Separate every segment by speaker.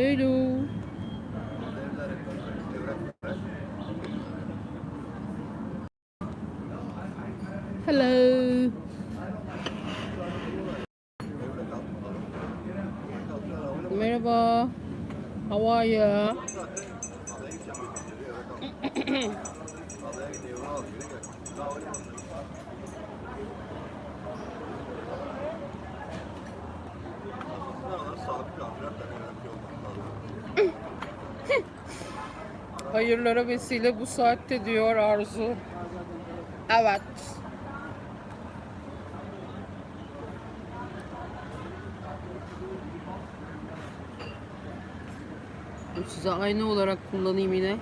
Speaker 1: Hello. Hello. Merhaba. How are you? Hayırlara vesile bu saatte diyor Arzu. Evet. Size ayna olarak kullanayım yine.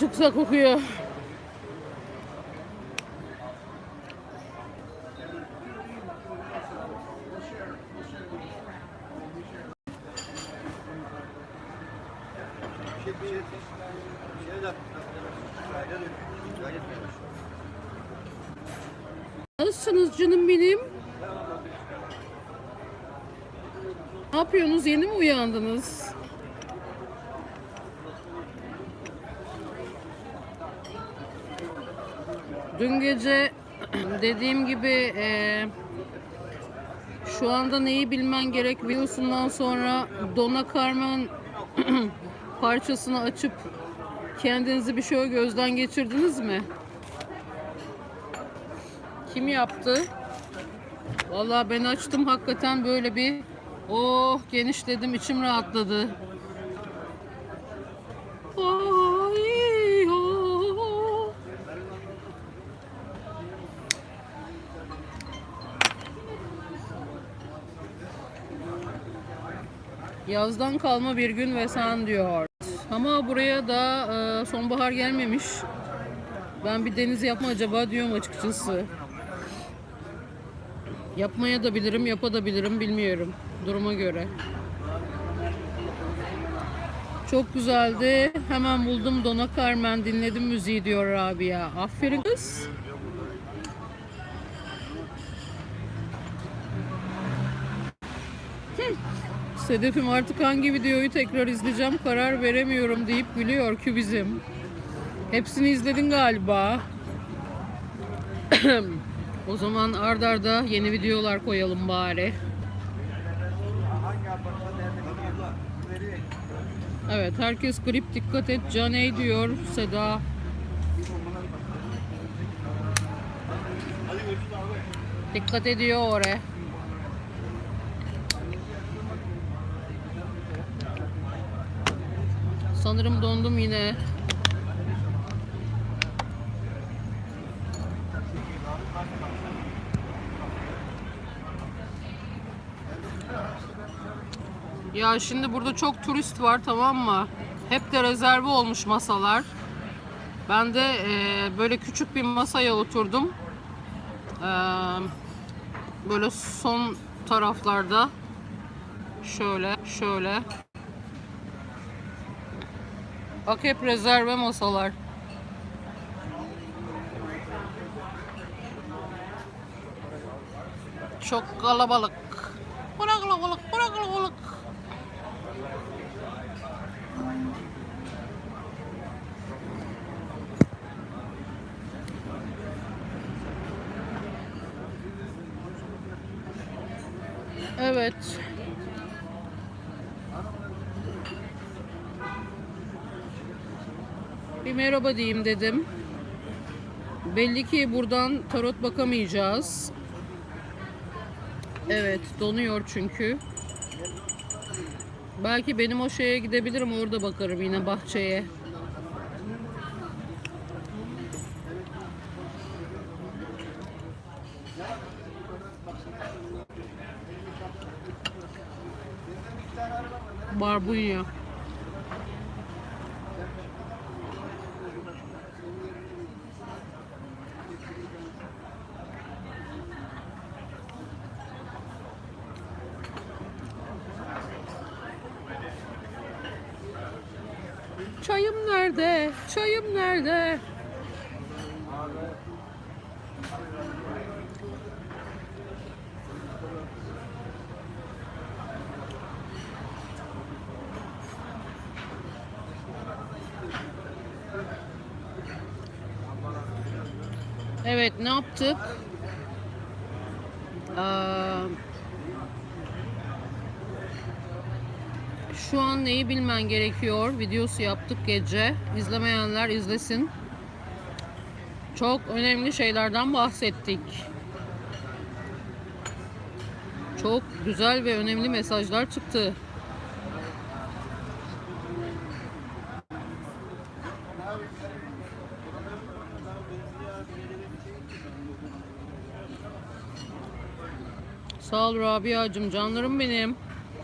Speaker 1: Çok güzel kokuyor. Nasılsınız canım benim? Ne yapıyorsunuz? Yeni mi uyandınız? Dün gece dediğim gibi eee, şu anda neyi bilmen gerek videosundan sonra Dona Carmen parçasını açıp kendinizi bir şöyle gözden geçirdiniz mi? Kim yaptı? Vallahi ben açtım hakikaten böyle bir oh genişledim içim rahatladı. Oh. Yazdan kalma bir gün ve sen diyor. Ama buraya da e, sonbahar gelmemiş. Ben bir deniz yapma acaba diyorum açıkçası. Yapmaya da bilirim, yapabilirim bilmiyorum. Duruma göre. Çok güzeldi. Hemen buldum Dona Carmen dinledim müziği diyor Rabia. Aferin kız. Sedef'im artık hangi videoyu tekrar izleyeceğim karar veremiyorum deyip gülüyor kübizim. Hepsini izledin galiba. o zaman ard arda yeni videolar koyalım bari. Evet herkes grip dikkat et Caney diyor Seda. Dikkat ediyor oraya. Sanırım dondum yine. Ya şimdi burada çok turist var tamam mı? Hep de rezerve olmuş masalar. Ben de e, böyle küçük bir masaya oturdum. E, böyle son taraflarda. Şöyle, şöyle. Bak hep rezerve masalar. Çok kalabalık. Bırak kalabalık, bırak kalabalık. Evet. Merhaba diyeyim dedim. Belli ki buradan tarot bakamayacağız. Evet, donuyor çünkü. Belki benim o şeye gidebilirim, orada bakarım yine bahçeye. Barbunya. Çayım nerede? Çayım nerede? Evet ne yaptık? Ee, şu an neyi bilmen gerekiyor? Videosu yaptık gece. İzlemeyenler izlesin. Çok önemli şeylerden bahsettik. Çok güzel ve önemli mesajlar çıktı. Ol Rabia'cığım, canlarım benim.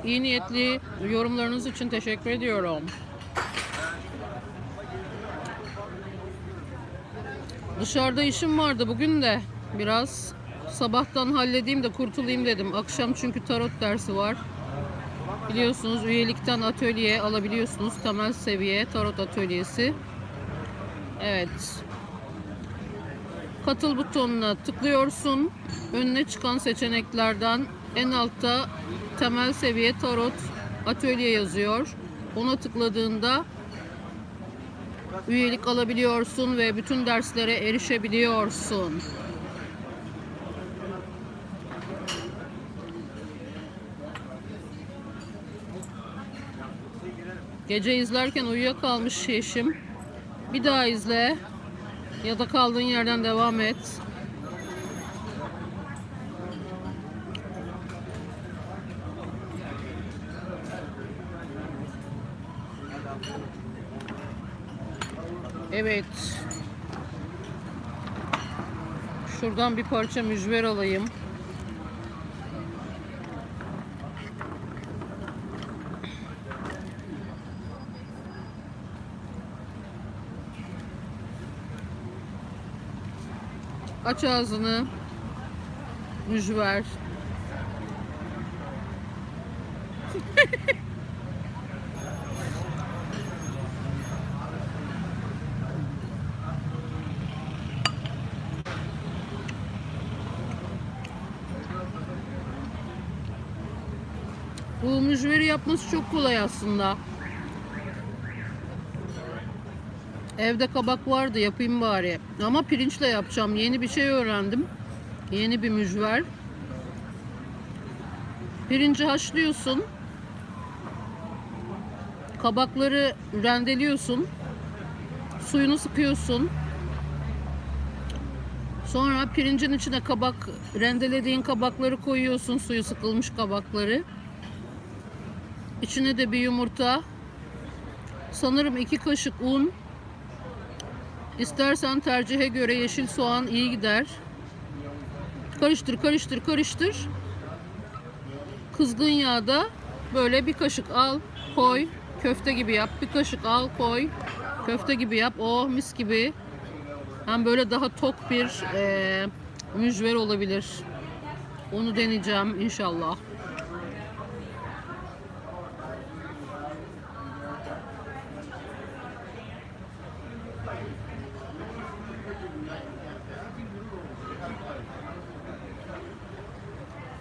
Speaker 1: İyi niyetli yorumlarınız için teşekkür ediyorum. Dışarıda işim vardı bugün de. Biraz sabahtan halledeyim de kurtulayım dedim. Akşam çünkü tarot dersi var. Biliyorsunuz üyelikten atölye alabiliyorsunuz. Temel seviye tarot atölyesi. Evet. Katıl butonuna tıklıyorsun. Önüne çıkan seçeneklerden en altta temel seviye tarot atölye yazıyor. Ona tıkladığında üyelik alabiliyorsun ve bütün derslere erişebiliyorsun. Gece izlerken uyuyakalmış eşim. Bir daha izle ya da kaldığın yerden devam et. Evet. Şuradan bir parça mücver alayım. Aç ağzını. Mücver. Bu mücveri yapması çok kolay aslında. Evde kabak vardı yapayım bari. Ama pirinçle yapacağım. Yeni bir şey öğrendim. Yeni bir mücver. Pirinci haşlıyorsun. Kabakları rendeliyorsun. Suyunu sıkıyorsun. Sonra pirincin içine kabak rendelediğin kabakları koyuyorsun. Suyu sıkılmış kabakları. İçine de bir yumurta. Sanırım iki kaşık un. İstersen tercihe göre yeşil soğan iyi gider. Karıştır, karıştır, karıştır. Kızgın yağda böyle bir kaşık al, koy. Köfte gibi yap. Bir kaşık al, koy. Köfte gibi yap. Oh mis gibi. Hem böyle daha tok bir eee mücver olabilir. Onu deneyeceğim inşallah.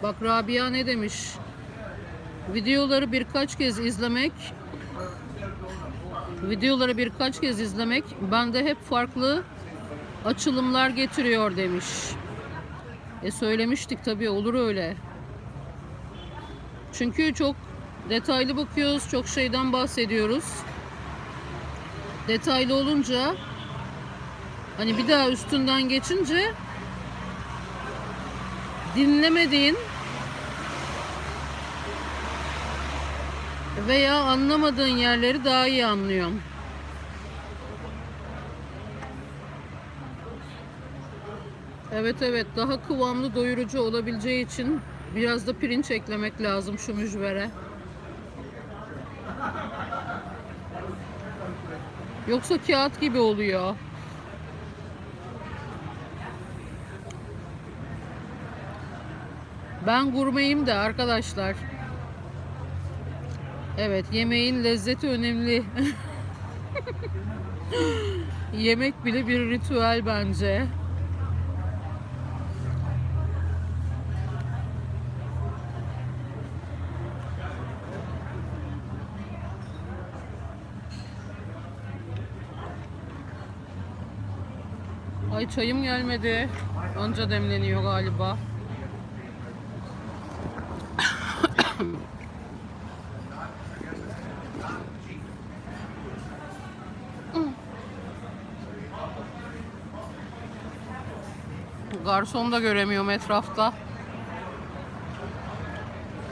Speaker 1: Bak Rabia ne demiş? Videoları birkaç kez izlemek videoları birkaç kez izlemek bende hep farklı açılımlar getiriyor demiş. E söylemiştik tabii olur öyle. Çünkü çok detaylı bakıyoruz, çok şeyden bahsediyoruz. Detaylı olunca hani bir daha üstünden geçince dinlemediğin veya anlamadığın yerleri daha iyi anlıyorum. Evet evet daha kıvamlı doyurucu olabileceği için biraz da pirinç eklemek lazım şu mücvere. Yoksa kağıt gibi oluyor. Ben gurmeyim de arkadaşlar. Evet yemeğin lezzeti önemli. Yemek bile bir ritüel bence. Ay çayım gelmedi. Anca demleniyor galiba. Garson da göremiyorum etrafta.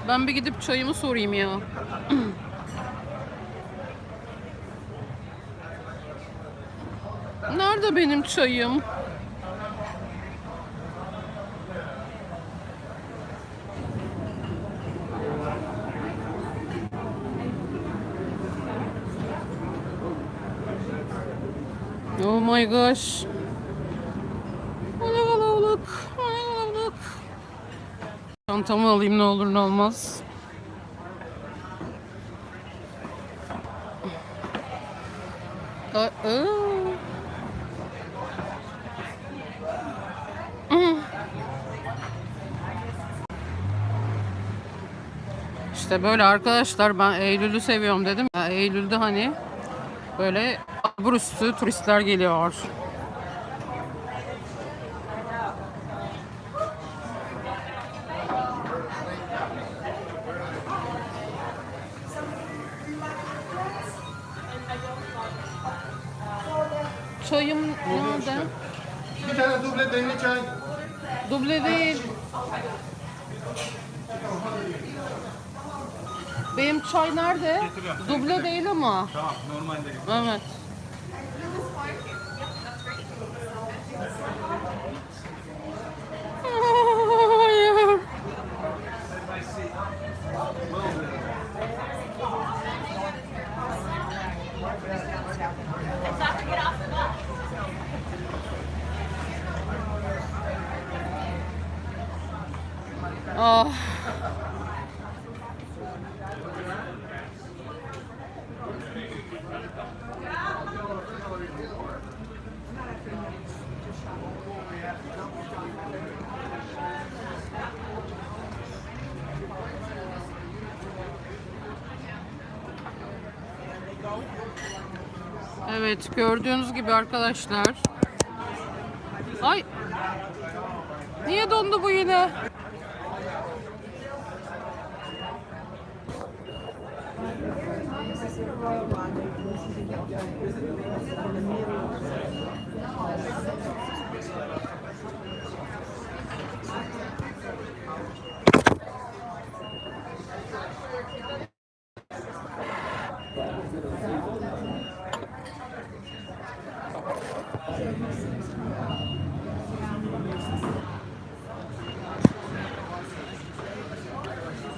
Speaker 1: Ben bir gidip çayımı sorayım ya. Nerede benim çayım? Oh my gosh. O ne kalabalık. O ne kalabalık. Çantamı alayım ne olur ne olmaz. Aa. İşte böyle arkadaşlar ben Eylül'ü seviyorum dedim. Eylül'de hani böyle abur üstü turistler geliyor. Çayım nerede?
Speaker 2: Bir tane duble demli çay.
Speaker 1: Duble değil. Benim çay nerede? Duble değil ama.
Speaker 2: Tamam, normalde.
Speaker 1: Evet. Evet gördüğünüz gibi arkadaşlar. Ay. Niye dondu bu yine?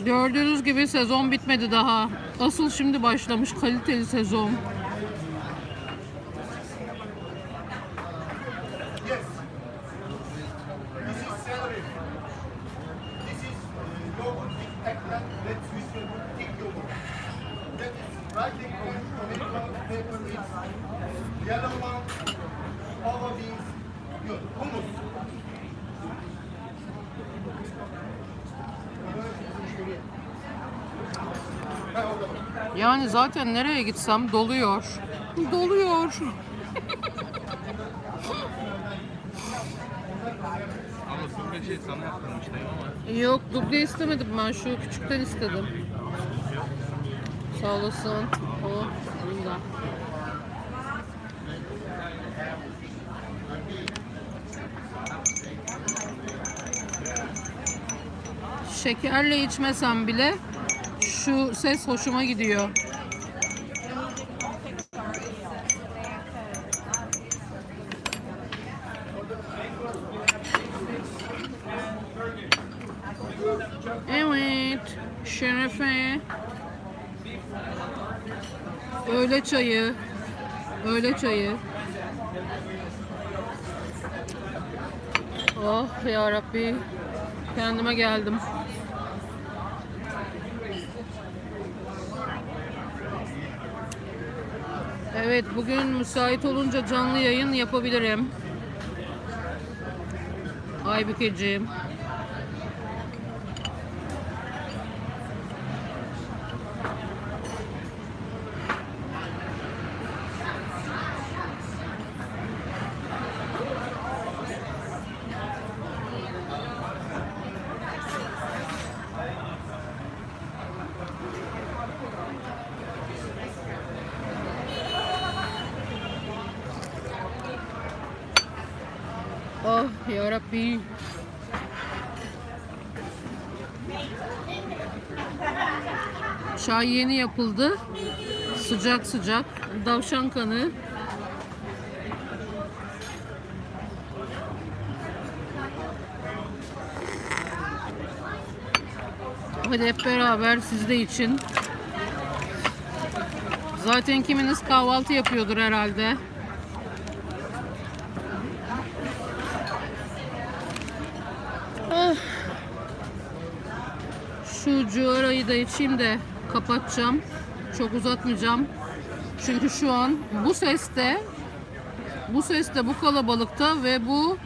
Speaker 1: Gördüğünüz gibi sezon bitmedi daha. Asıl şimdi başlamış kaliteli sezon. Zaten nereye gitsem doluyor. Doluyor.
Speaker 2: Ama sonra şey sana yaptırmıştım ama.
Speaker 1: Yok duble istemedim ben şu küçükten istedim. Sağ olasın. O alayım da. Şekerle içmesem bile şu ses hoşuma gidiyor. Evet, Şerefe. Öğle çayı. Öğle çayı. Oh ya Rabbi. Kendime geldim. Evet, bugün müsait olunca canlı yayın yapabilirim. Aybükeciğim. ya Rabbi. Çay yeni yapıldı. Sıcak sıcak. Davşan kanı. Hadi hep beraber siz de için. Zaten kiminiz kahvaltı yapıyordur herhalde. Ah. Şu cuarayı da içeyim de kapatacağım. Çok uzatmayacağım. Çünkü şu an bu seste bu seste bu kalabalıkta ve bu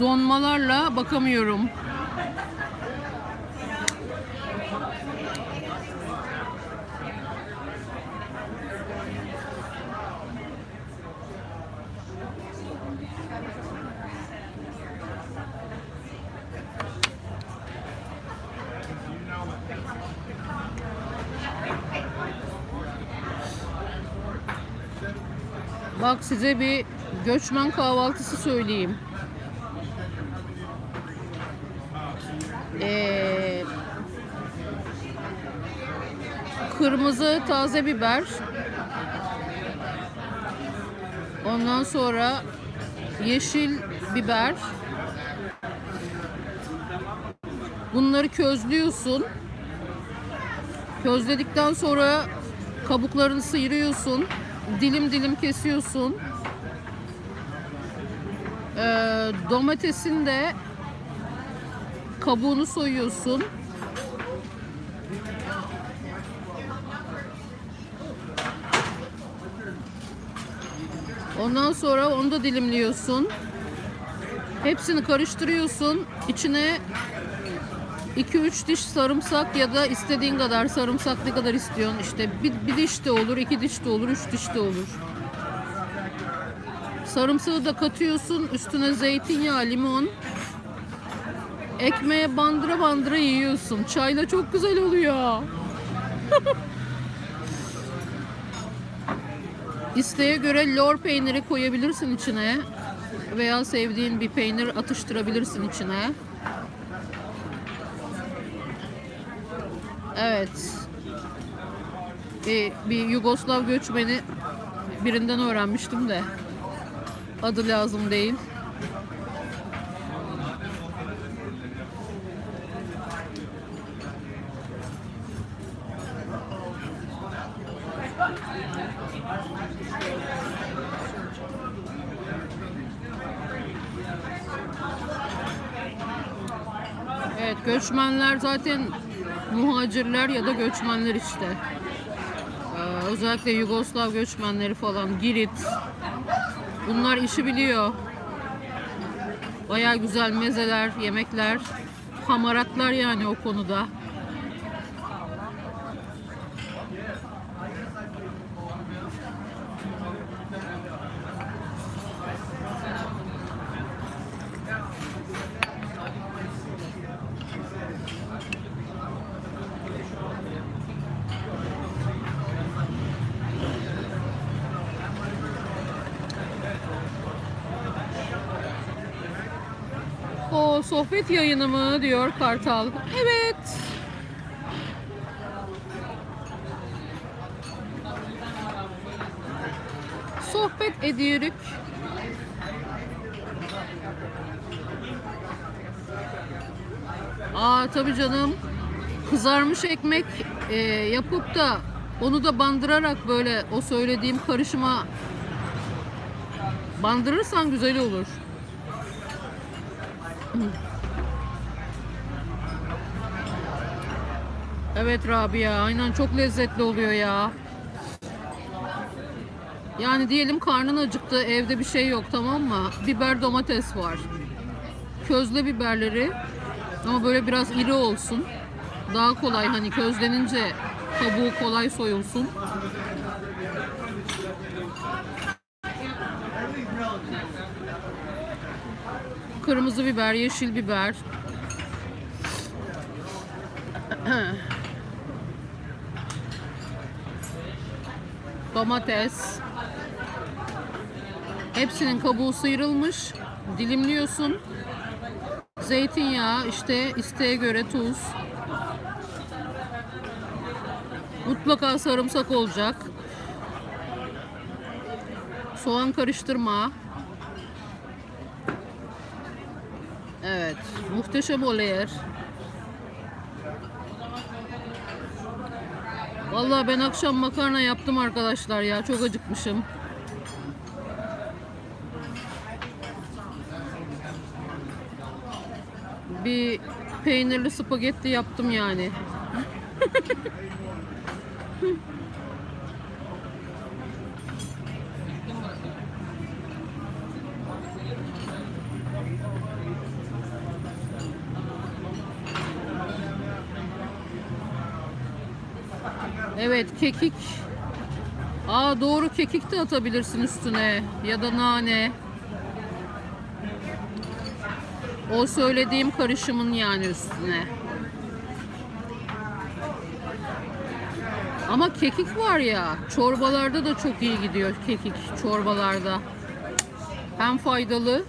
Speaker 1: donmalarla bakamıyorum. Bak size bir göçmen kahvaltısı söyleyeyim. Ee, kırmızı taze biber. Ondan sonra yeşil biber. Bunları közlüyorsun. Közledikten sonra kabuklarını sıyırıyorsun. Dilim dilim kesiyorsun. Ee, domatesin de kabuğunu soyuyorsun. Ondan sonra onu da dilimliyorsun. Hepsini karıştırıyorsun. İçine 2-3 diş sarımsak ya da istediğin kadar sarımsak ne kadar istiyorsun işte bir, bir diş de olur, iki diş de olur, üç diş de olur. Sarımsağı da katıyorsun, üstüne zeytinyağı, limon. Ekmeğe bandıra bandıra yiyorsun. Çayla çok güzel oluyor. İsteğe göre lor peyniri koyabilirsin içine. Veya sevdiğin bir peynir atıştırabilirsin içine. Evet. Bir, bir Yugoslav göçmeni birinden öğrenmiştim de. Adı lazım değil. Evet göçmenler zaten muhacirler ya da göçmenler işte. Ee, özellikle Yugoslav göçmenleri falan, Girit. Bunlar işi biliyor. Baya güzel mezeler, yemekler, hamaratlar yani o konuda. O sohbet yayını mı diyor Kartal. Evet. Sohbet ediyoruz. Aa tabii canım. Kızarmış ekmek e, yapıp da onu da bandırarak böyle o söylediğim karışıma bandırırsan güzel olur. Evet Rabia, aynen çok lezzetli oluyor ya. Yani diyelim karnın acıktı, evde bir şey yok tamam mı? Biber domates var. Közle biberleri ama böyle biraz iri olsun. Daha kolay hani közlenince kabuğu kolay soyulsun. Kırmızı biber, yeşil biber. Domates. Hepsinin kabuğu sıyrılmış. dilimliyorsun. Zeytinyağı, işte isteğe göre tuz. Mutlaka sarımsak olacak. Soğan karıştırma. Evet, muhteşem oluyor. Vallahi ben akşam makarna yaptım arkadaşlar ya. Çok acıkmışım. Bir peynirli spagetti yaptım yani. Evet kekik. Aa doğru kekik de atabilirsin üstüne ya da nane. O söylediğim karışımın yani üstüne. Ama kekik var ya, çorbalarda da çok iyi gidiyor kekik çorbalarda. Hem faydalı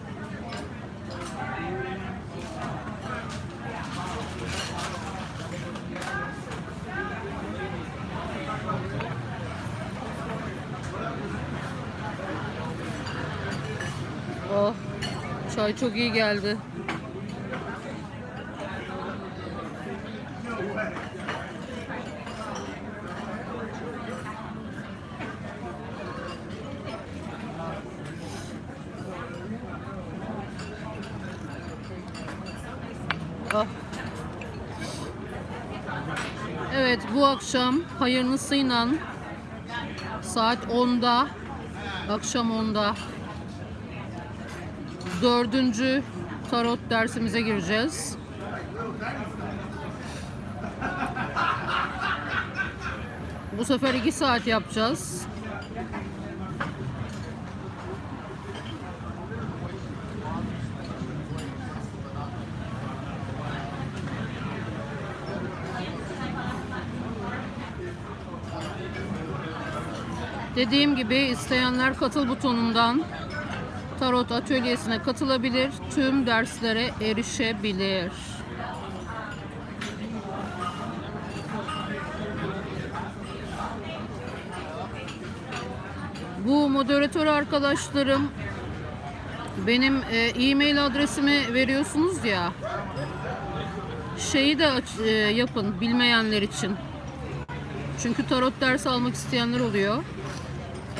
Speaker 1: Oh, çay çok iyi geldi. Ah. Evet bu akşam hayırlısıyla saat 10'da akşam 10'da dördüncü tarot dersimize gireceğiz. Bu sefer iki saat yapacağız. Dediğim gibi isteyenler katıl butonundan Tarot atölyesine katılabilir, tüm derslere erişebilir. Bu moderatör arkadaşlarım benim e, e-mail adresimi veriyorsunuz ya. Şeyi de aç- e, yapın bilmeyenler için. Çünkü tarot dersi almak isteyenler oluyor.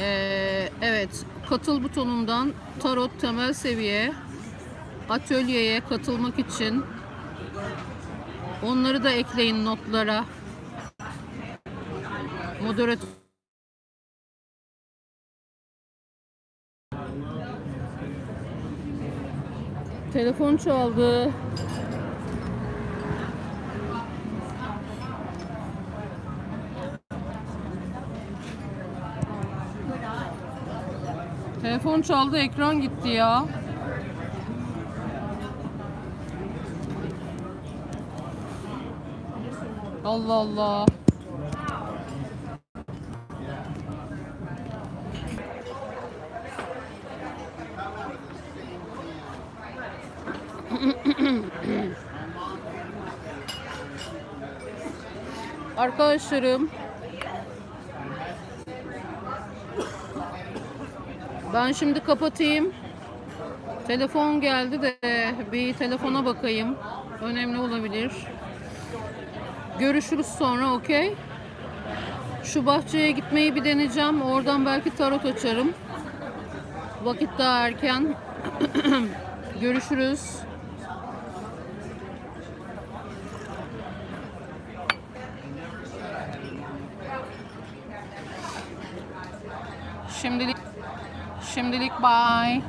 Speaker 1: Ee, evet, katıl butonundan tarot temel seviye atölyeye katılmak için onları da ekleyin notlara. Moderatör Telefon çaldı. Telefon çaldı, ekran gitti ya. Allah Allah. Arkadaşlarım Ben şimdi kapatayım. Telefon geldi de bir telefona bakayım. Önemli olabilir. Görüşürüz sonra okey. Şu bahçeye gitmeyi bir deneyeceğim. Oradan belki tarot açarım. Vakit daha erken. Görüşürüz. Şimdilik bye.